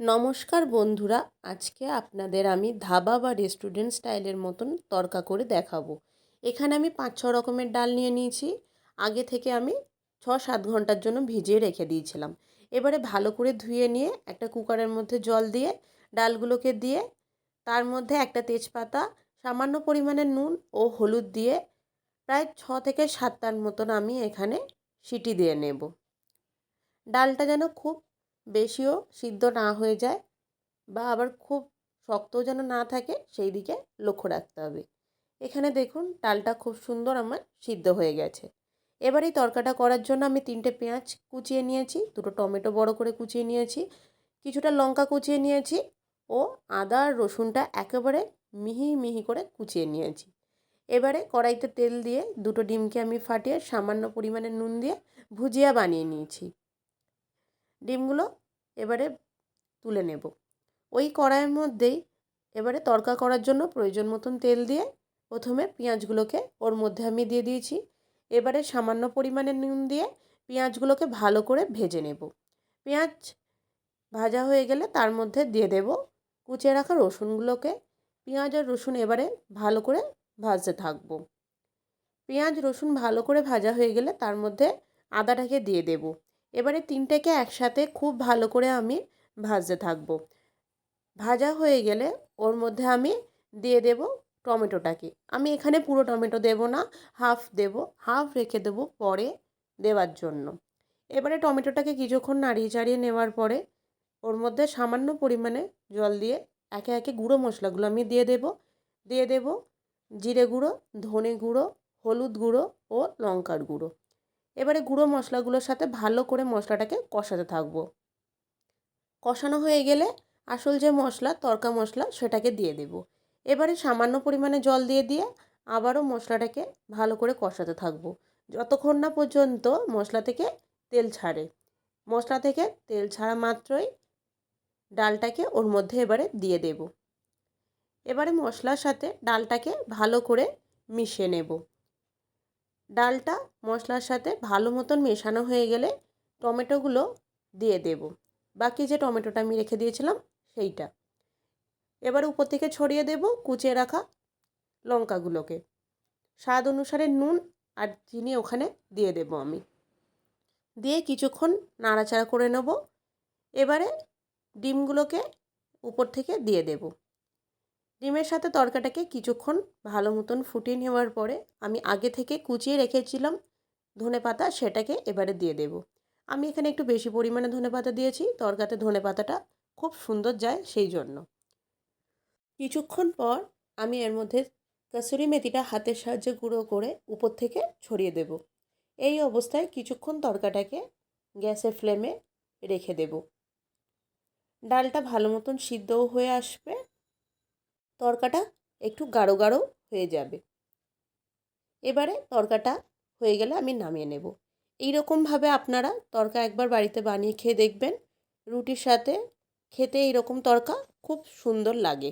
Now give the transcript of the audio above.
নমস্কার বন্ধুরা, আজকে আপনাদের আমি ধাবা বা রেস্টুরেন্ট স্টাইলের মতন তরকা করে দেখাবো। এখানে আমি পাঁচ, ছ রকমের ডাল নিয়ে নিয়েছি। আগে থেকে আমি ছ, সাত ঘণ্টার জন্য ভিজিয়ে রেখে দিয়েছিলাম। এবারে ভালো করে ধুয়ে নিয়ে একটা কুকারের মধ্যে জল দিয়ে, ডালগুলোকে দিয়ে, তার মধ্যে একটা তেজপাতা, সামান্য পরিমাণে নুন ও হলুদ দিয়ে প্রায় ছ থেকে সাতটার মতন আমি এখানে সিটি দিয়ে নেব। ডালটা যেন খুব বেশিও সিদ্ধ না হয়ে যায় বা আবার খুব শক্তও যেন না থাকে, সেই দিকে লক্ষ্য রাখতে হবে। এখানে দেখুন ডালটা খুব সুন্দর আমার সিদ্ধ হয়ে গেছে। এবার এই তরকাটা করার জন্য আমি তিনটে পেঁয়াজ কুচিয়ে নিয়েছি, দুটো টমেটো বড় করে কুচিয়ে নিয়েছি, কিছুটা লঙ্কা কুচিয়ে নিয়েছি ও আদা আর রসুনটা একেবারে মিহি মিহি করে কুচিয়ে নিয়েছি। এবারে কড়াইতে তেল দিয়ে দুটো ডিমকে আমি ফাটিয়ে সামান্য পরিমাণে নুন দিয়ে ভুজিয়া বানিয়ে নিয়েছি। ডিমগুলো এবারে তুলে নেব। ওই কড়াইয়ের মধ্যেই এবারে তরকা করার জন্য প্রয়োজন মতন তেল দিয়ে প্রথমে পেঁয়াজগুলোকে ওর মধ্যে আমি দিয়ে দিয়েছি। এবারে সামান্য পরিমাণে নুন দিয়ে পেঁয়াজগুলোকে ভালো করে ভেজে নেব। পেঁয়াজ ভাজা হয়ে গেলে তার মধ্যে দিয়ে দেব কুচিয়ে রাখা রসুনগুলোকে। পেঁয়াজ আর রসুন এবারে ভালো করে ভাজতে থাকব। পেঁয়াজ রসুন ভালো করে ভাজা হয়ে গেলে তার মধ্যে আদাটাকে দিয়ে দেবো। এবারে তিনটেকে একসাথে খুব ভালো করে আমি ভাজতে থাকব। ভাজা হয়ে গেলে ওর মধ্যে আমি দিয়ে দেব টমেটোটাকে। আমি এখানে পুরো টমেটো দেব না, হাফ দেব, হাফ রেখে দেবো পরে দেওয়ার জন্য। এবারে টমেটোটাকে কিছুক্ষণ নাড়িয়ে চাড়িয়ে নেওয়ার পরে ওর মধ্যে সামান্য পরিমাণে জল দিয়ে একে একে গুঁড়ো মশলাগুলো আমি দিয়ে দেব। দিয়ে দেব জিরে গুঁড়ো, ধনে গুঁড়ো, হলুদ গুঁড়ো ও লঙ্কার গুঁড়ো। এবারে গুঁড়ো মশলাগুলোর সাথে ভালো করে মশলাটাকে কষাতে থাকব। কষানো হয়ে গেলে আসল যে মশলা, তরকা মশলা, সেটাকে দিয়ে দেব। এবারে সামান্য পরিমাণে জল দিয়ে দিয়ে আবারও মশলাটাকে ভালো করে কষাতে থাকব। যতক্ষণ না পর্যন্ত মশলা থেকে তেল ছাড়ে। মশলা থেকে তেল ছাড়া মাত্রই ডালটাকে ওর মধ্যে এবারে দিয়ে দেব। এবারে মশলার সাথে ডালটাকে ভালো করে মিশিয়ে নেব। ডালটা মশলার সাথে ভালো মতন মেশানো হয়ে গেলে টমেটোগুলো দিয়ে দেব। বাকি যে টমেটোটা আমি রেখে দিয়েছিলাম সেইটা। এবার উপর থেকে ছড়িয়ে দেব কুচিয়ে রাখা লঙ্কাগুলোকে। স্বাদ অনুসারে নুন আর চিনি ওখানে দিয়ে দেব আমি। দিয়ে কিছুক্ষণ নাড়াচাড়া করে নেব। এবারে ডিমগুলোকে উপর থেকে দিয়ে দেবো। ডিমের সাথে তরকাটাকে কিছুক্ষণ ভালো মতন ফুটিয়ে নেওয়ার পরে আমি আগে থেকে কুচিয়ে রেখেছিলাম ধনে পাতা সেটাকে এবারে দিয়ে দেব। আমি এখানে একটু বেশি পরিমাণে ধনে পাতা দিয়েছি, তরকাতে ধনে পাতাটা খুব সুন্দর যায় সেই জন্য। কিছুক্ষণ পর আমি এর মধ্যে কাসুরি মেথিটা হাতের সাহায্যে গুঁড়ো করে উপর থেকে ছড়িয়ে দেব। এই অবস্থায় কিছুক্ষণ তরকাটাকে গ্যাসের ফ্লেমে রেখে দেব। ডালটা ভালো মতন সিদ্ধও হয়ে আসবে। তরকাটা একটু গাঢ় গাঢ় হয়ে যাবে। এবারে তরকাটা হয়ে গেলে আমি নামিয়ে নেব। এই রকমভাবে আপনারা তরকা একবার বাড়িতে বানিয়ে খেয়ে দেখবেন। রুটির সাথে খেতে এইরকম তরকা খুব সুন্দর লাগে।